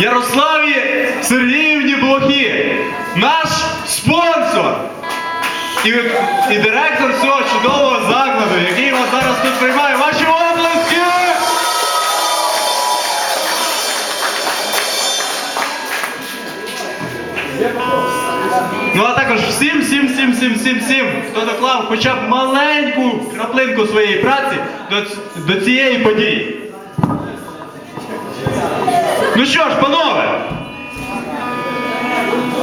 Ярославі Сергіївні Блохі, наш спонсор і, і директор цього чудового закладу, який вас зараз тут приймає. Ваші обласки! Ну а також всім, всім, всім, всім, всім, всім, хто доклав хоча б маленьку краплинку своєї праці до, до цієї події. Ну що ж, панове,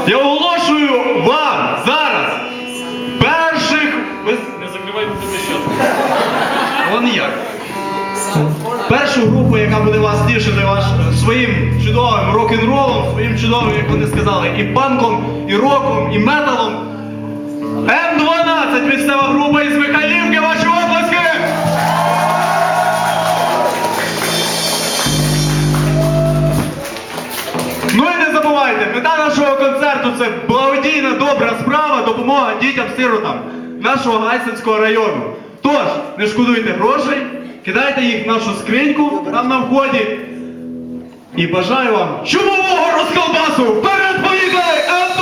я оголошую вам зараз перших. Не закривайте тебе що. Вон як. Першу групу, яка буде вас тішити ваш, своїм чудовим рок-н-ролом, своїм чудовим, як вони сказали, і панком, і роком, і металом. М12 місцева група із Михайлівки, ваші забувайте, мета нашого концерту це благодійна добра справа, допомога дітям-сиротам нашого Гайсинського району. Тож, не шкодуйте грошей, кидайте їх в нашу скриньку там на вході. І бажаю вам чумового розколбасу! Вперед поїхали!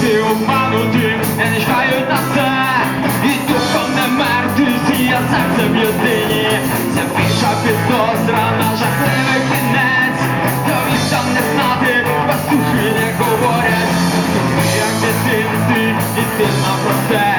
друзі обмануті, я не чекаю на це, і духом не мертві, я серцем єдині, це більша підозра, на жахливий кінець, то там не знати, вас душі не говорять, як дитинці, і ти на процес.